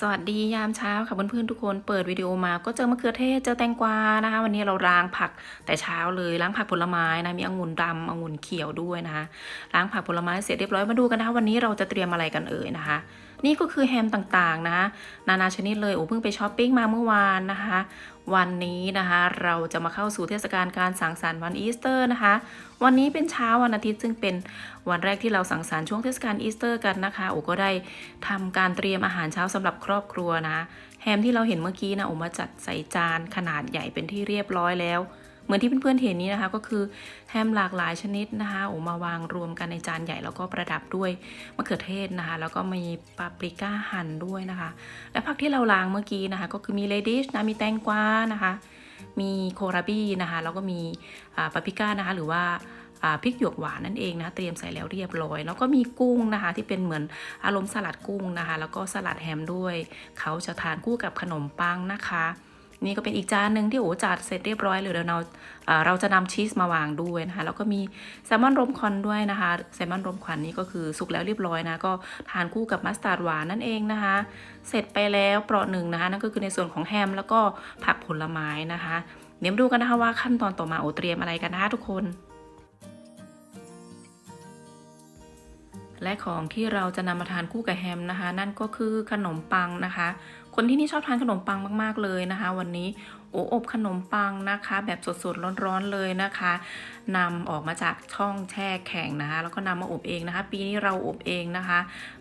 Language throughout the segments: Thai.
สวัสดียามเช้าค่ะเพื่อนๆทุกคนเปิดวิดีโอมาก็เจอมะเขือเทศเจอแตงกวานะคะ วันนี้เราล้างผักแต่เช้าเลยล้างผักผลไม้นะมีองุ่นดำองุ่นเขียวด้วยนะคะล้างผักผลไม้เสร็จเรียบร้อยมาดูกันนะคะวันนี้เราจะเตรียมอะไรกันเอ่ยนะคะ นี่ก็คือแฮมต่างๆนะคะนานาชนิดเลยโอ้เพิ่งไปช้อปปิ้งมาเมื่อวานนะคะ วันนี้นะคะเราจะมาเข้าสู่เทศกาลการสังสรรค์วันอีสเตอร์นะคะ วันนี้เป็นเช้าวันอาทิตย์ซึ่งเป็นวันแรกที่เราสังสรรค์ช่วงเทศกาลอีสเตอร์กันนะคะโอ้ก็ได้ทำการเตรียมอาหารเช้าสำหรับครอบครัวนะแฮมที่เราเห็นเมื่อกี้นะโอมาจัดใส่จานขนาดใหญ่เป็นที่เรียบร้อยแล้ว เหมือนที่เพื่อนๆเห็นนี้นะคะ ก็คือแฮมหลากหลายชนิดนะคะโอมาวางรวมกันในจานใหญ่แล้วก็ประดับด้วยมะเขือเทศนะคะ แล้วก็มีปาปริก้าหั่นด้วยนะคะ และผักที่เราล้างเมื่อกี้นะคะ ก็คือมีเลดิชนะมีแตงกวานะคะ มีโคราบี้นะคะแล้วก็มีปาปริก้านะคะหรือว่าอ่าพริกหยวกหวานนั่นเองนะเตรียมใส่แล้วเรียบร้อย แล้วก็มีกุ้งนะคะ ที่เป็นเหมือนอารมณ์สลัดกุ้งนะคะ แล้วก็สลัดแฮมด้วย เขาจะทานคู่กับขนมปังนะคะ นี่ก็เป็นอีกจานหนึ่งที่โอ้จัดเสร็จเรียบร้อยเลยเดี๋ยวเราเราจะนำชีสมาวางด้วยนะคะแล้วก็มีแซลมอนรมควันด้วยนะคะแซลมอนรมควันนี่ก็คือสุกแล้วเรียบร้อยนะก็ทานคู่กับมัสตาร์ดหวานนั่นเองนะคะ เสร็จไปแล้วเปราะหนึ่งนะคะนั่นก็คือในส่วนของแฮมแล้วก็ผักผลไม้นะคะเดี๋ยวดูกันนะคะว่าขั้นตอนต่อมาโอเตรียมอะไรกันนะคะทุกคนและของที่เราจะนำมาทานคู่กับแฮมนะคะ นั่นก็คือขนมปังนะคะ คนที่นี่ชอบทานขนมปังมาก ๆ เลยนะคะ วันนี้โออบขนมปังนะคะ แบบสดๆร้อนๆเลยนะคะนำออกมาจากช่องแช่แข็งนะคะ แล้วก็นำมาอบเองนะคะ ปีนี้เราอบเองนะคะ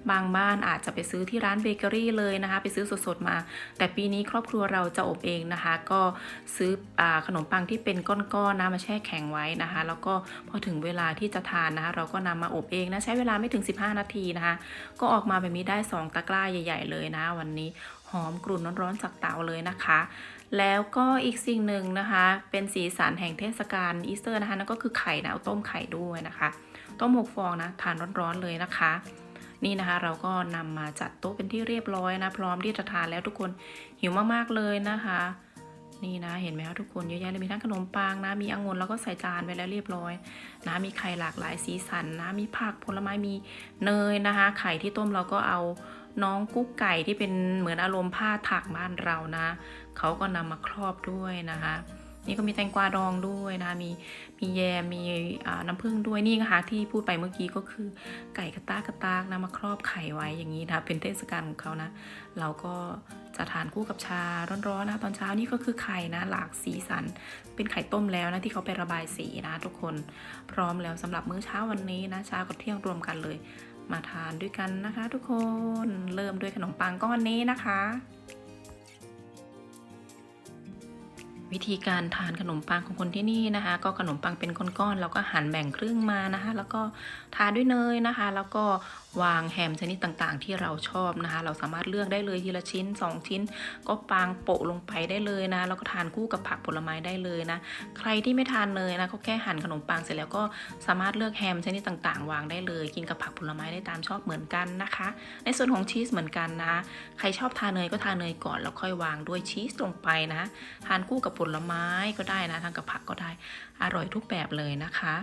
บางบ้านอาจจะไปซื้อที่ร้านเบเกอรี่เลยนะคะ ไปซื้อสดๆมา แต่ปีนี้ครอบครัวเราจะอบเองนะคะ ก็ซื้ออขนมปังที่เป็นก้อนๆนะมาแช่แข็งไว้นะคะ แล้วก็พอถึงเวลาที่จะทานนะคะ เราก็นำมาอบเองนะใช้เวลาไม่ถึง 15 นาทีนะคะ ก็ออกมาแบบนี้ได้ 2 ตะกร้าใหญ่ ๆ เลยนะวันนี้หอมกรุ่นร้อนๆจากเตาเลยนะคะ แล้วก็อีกสิ่งหนึ่งนะคะ เป็นสีสันแห่งเทศกาลอีสเตอร์นะคะนั่นก็คือไข่นะเอาต้มไข่ด้วยนะคะ ต้มหกฟองนะทานร้อนๆเลยนะคะ นี่นะคะเราก็นำมาจัดโต๊ะเป็นที่เรียบร้อยนะ พร้อมที่จะทานแล้วทุกคนหิวมากๆเลยนะคะ นี่นะเห็นไหมคะทุกคนเยอะแยะเลยมีทั้งขนมปังนะ มีองุ่นแล้วก็ใส่จานไปแล้วเรียบร้อย นะ มีไข่หลากหลายสีสันนะ มีผักผลไม้มีเนยนะคะ ไข่ที่ต้มเราก็เอา น้องกุ๊กไก่ที่เป็นเหมือนอารมณ์ผ้าถักบ้านเรานะเขาก็นำมาครอบด้วยนะคะ นี่ก็มีแตงกวาดองด้วยนะมีมีแยมมีน้ำผึ้งด้วยนี่นะคะที่พูดไปเมื่อกี้ก็คือไก่กระตากกระตากนะมาครอบไข่ไว้อย่างนี้นะเป็นเทศกาลของเขานะ เราก็จะทานคู่กับชาร้อนๆนะตอนเช้านี่ก็คือไข่นะ หลากสีสัน เป็นไข่ต้มแล้วนะที่เขาไประบายสีนะ ทุกคนพร้อมแล้วสำหรับมื้อเช้าวันนี้นะเช้ากับเที่ยงรวมกันเลย มาทานด้วยกันนะคะ ทุกคนเริ่มด้วยขนมปังก้อนนี้นะคะ วิธีการทานขนมปังของคนที่นี่นะคะ ก็ขนมปังเป็นก้อนๆแล้วก็หั่นแบ่งครึ่งมานะคะ แล้วก็ทาด้วยเนยนะคะ แล้วก็วางแฮมชนิดต่างๆ ที่เราชอบนะคะ เราสามารถเลือกได้เลยทีละชิ้น 2 ชิ้น ก็ปางโปะลงไปได้เลยนะแล้วก็ทานคู่กับผักผลไม้ได้เลยนะ ใครที่ไม่ทานเนยนะก็แค่หั่นขนมปังเสร็จแล้วก็สามารถเลือกแฮมชนิดต่างๆ วางได้เลย กินกับผักผลไม้ได้ตามชอบเหมือนกันนะคะ ในส่วนของชีสเหมือนกันนะ ใครชอบทานเนยก็ทานเนยก่อนแล้วค่อยวางด้วยชีสลงไปนะ ทานคู่กับผลไม้ก็ได้นะทานกับผักก็ได้ อร่อยทุกแบบเลยนะคะ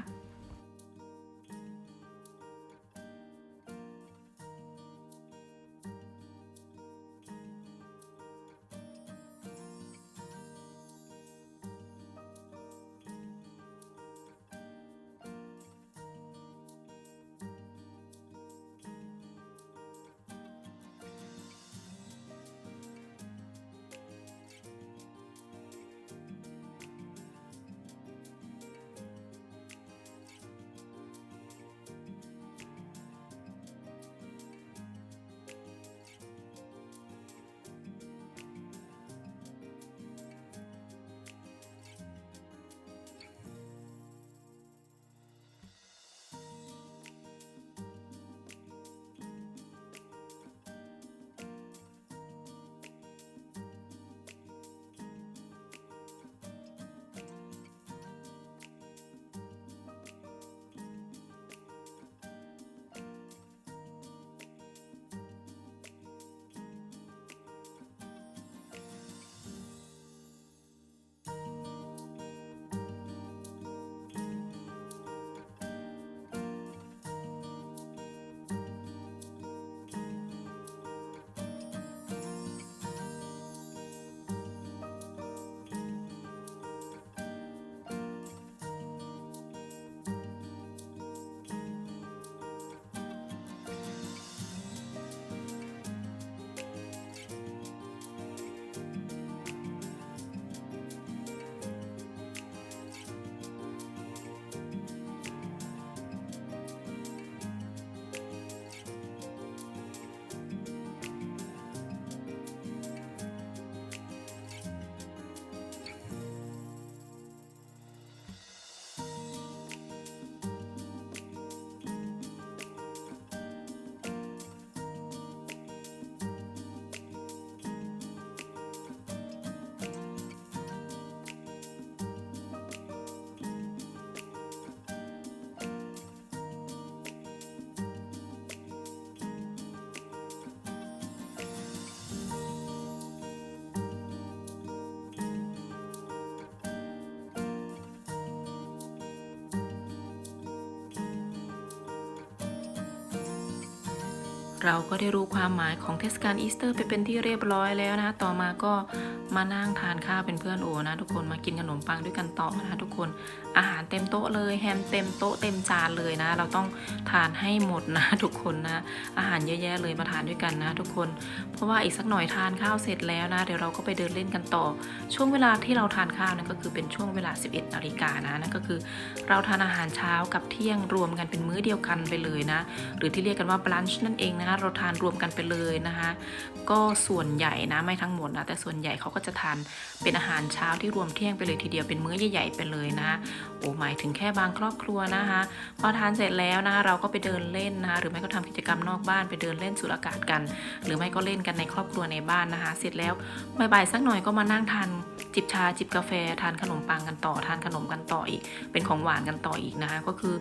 เราก็ได้รู้ความหมายของเทศกาลอีสเตอร์ไปเป็นที่เรียบร้อยแล้วนะ ต่อมาก็ มานั่งทานข้าวเป็นเพื่อนโอนะทุกคนมากินขนมปังด้วยกันต่อนะทุกคนอาหารเต็มโต๊ะเลยแฮมเต็มโต๊ะเต็มจานเลยนะ เราต้องทานให้หมดนะทุกคนนะ อาหารเยอะแยะเลยมาทานด้วยกันนะ ทุกคน เพราะว่าอีกสักหน่อยทานข้าวเสร็จแล้วนะเดี๋ยวเราก็ไปเดินเล่นกันต่อ ช่วงเวลาที่เราทานข้าวนั่นก็คือเป็นช่วงเวลา 11นาฬิกานะนั่นก็คือ เราทานอาหารเช้ากับเที่ยงรวมกันเป็นมื้อเดียวกันไปเลยนะ หรือที่เรียกกันว่า brunch นั่นเองนะคะเราทานรวมกันไปเลยนะคะก็ส่วนใหญ่นะไม่ทั้งหมดนะแต่ส่วนใหญ่เขาก็จะทานเป็นอาหารเช้าที่รวมเที่ยงไปเลยทีเดียวเป็นมื้อใหญ่ๆไปเลยนะโอ้หมายถึงแค่บางครอบครัวนะคะ พอทานเสร็จแล้วนะคะเราก็ไปเดินเล่นนะคะหรือไม่ก็ทำกิจกรรมนอกบ้านไปเดินเล่นสูดอากาศกัน หรือไม่ก็เล่นกันในครอบครัวในบ้านนะคะ เสร็จแล้วบ่ายๆสักหน่อยก็มานั่งทาน จิบชาจิบกาแฟทานขนมปังกันต่อ ทานขนมกันต่ออีก เป็นของหวานกันต่ออีกนะคะ ก็คือ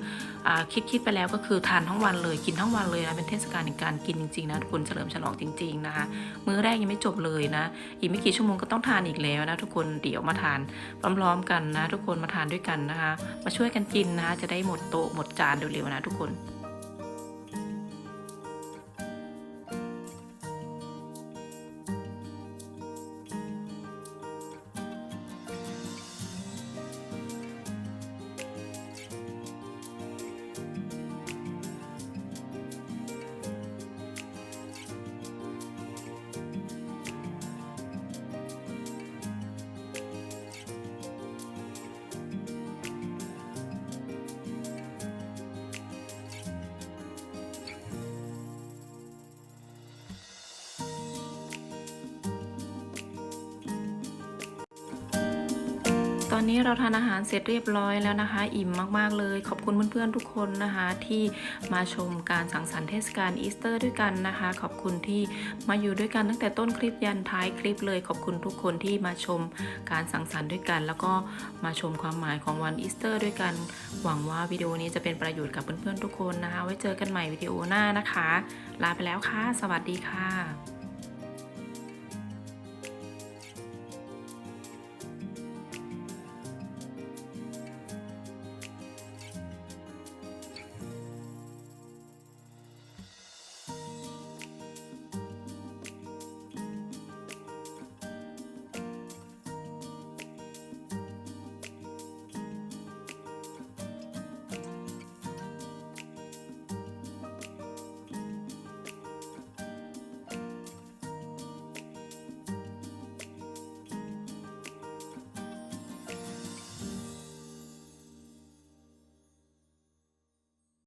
อคิดคิดไปแล้วก็คือทานทั้งวันเลยกินทั้งวันเลยนะเป็นเทศกาลแห่งการกินจริงๆนะทุกคนเฉลิมฉลองจริงๆนะคะมื้อแรกยังไม่จบเลยนะ อีกไม่กี่ชั่วโมงก็ต้องทานอีกแล้วนะทุกคนเดี๋ยวมาทานพร้อมๆกันนะ ทุกคนมาทานด้วยกันนะคะ มาช่วยกันกินนะคะจะได้หมดโต๊ะหมดจานเร็วๆนะทุกคน อนนี้เราทานอาหารเสร็จเรียบร้อยแล้วนะคะ อิ่มมากๆเลย ขอบคุณเพื่อนๆทุกคนนะคะ ที่มาชมการสังสรรค์เทศกาลอีสเตอร์ด้วยกันนะคะ ขอบคุณที่มาอยู่ด้วยกันตั้งแต่ต้นคลิปยันท้ายคลิปเลย ขอบคุณทุกคนที่มาชมการสังสรรค์ด้วยกัน แล้วก็มาชมความหมายของวันอีสเตอร์ด้วยกัน หวังว่าวิดีโอนี้จะเป็นประโยชน์กับเพื่อนๆทุกคนนะคะ ไว้เจอกันใหม่วิดีโอหน้านะคะ ลาไปแล้วค่ะ สวัสดีค่ะ